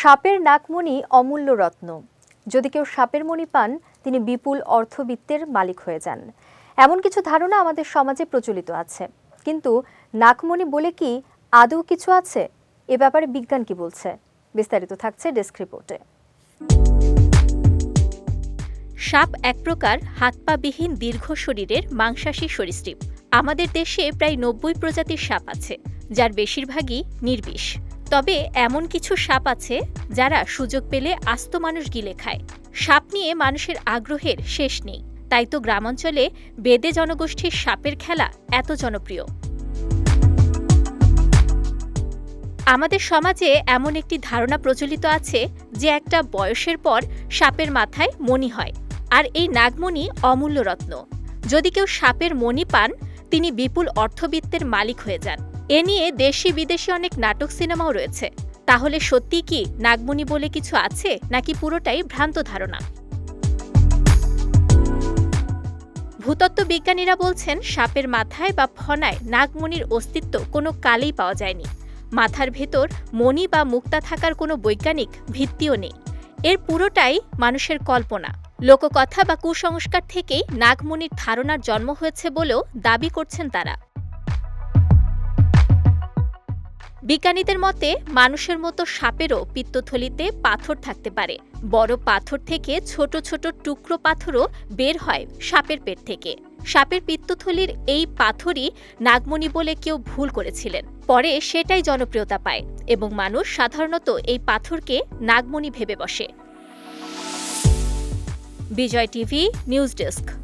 সাপের নাকমণি অমূল্য রত্ন। যদি কেউ সাপের মণি পান, তিনি বিপুল অর্থবিত্তের মালিক হয়ে যান। এমন কিছু ধারণা আমাদের সমাজে প্রচলিত আছে। কিন্তু নাকমণি বলে কি আদৌ কিছু আছে? এ ব্যাপারে বিজ্ঞান কি বলছে? বিস্তারিত থাকছে ডেস্ক রিপোর্টে। সাপ এক প্রকার হাত পা বিহীন দীর্ঘ শরীরের মাংসাশী সরীসৃপ। আমাদের দেশে প্রায় নব্বই প্রজাতির সাপ আছে, যার বেশিরভাগই নির্বিষ। তবে এমন কিছু সাপ আছে যারা সুযোগ পেলে আস্ত মানুষ গিলে খায়। সাপ নিয়ে মানুষের আগ্রহের শেষ নেই। তাই তো গ্রামাঞ্চলে বেদে জনগোষ্ঠীর সাপের খেলা এত জনপ্রিয়। আমাদের সমাজে এমন একটি ধারণা প্রচলিত আছে যে একটা বয়সের পর সাপের মাথায় মণি হয় আর এই নাগমণি অমূল্য রত্ন। যদি কেউ সাপের মণি পান, তিনি বিপুল অর্থবিত্তের মালিক হয়ে যান। এ নিয়ে দেশি বিদেশি অনেক নাটক সিনেমাও রয়েছে। তাহলে সত্যি কি নাগমণি বলে কিছু আছে, নাকি পুরোটাই ভ্রান্ত ধারণা? ভূতত্ত্ব বিজ্ঞানীরা বলছেন, সাপের মাথায় বা ফনায় নাগমণির অস্তিত্ব কোনো কালেই পাওয়া যায়নি। মাথার ভেতর মণি বা মুক্তা থাকার কোনো বৈজ্ঞানিক ভিত্তিও নেই। এর পুরোটাই মানুষের কল্পনা। লোককথা বা কুসংস্কার থেকেই নাগমণির ধারণার জন্ম হয়েছে বলেও দাবি করছেন তারা। বিজ্ঞানীদের মতে, মানুষের মতো সাপেরও পিত্তথলিতে পাথর থাকতে পারে। বড় পাথর থেকে ছোট ছোট টুকরো পাথরও বের হয় সাপের পেট থেকে। সাপের পিত্তথলির এই পাথরই নাগমণি বলে কেউ ভুল করেছিলেন। পরে সেটাই জনপ্রিয়তা পায় এবং মানুষ সাধারণত এই পাথরকে নাগমণি ভেবে বসে। Bijoy TV, news desk.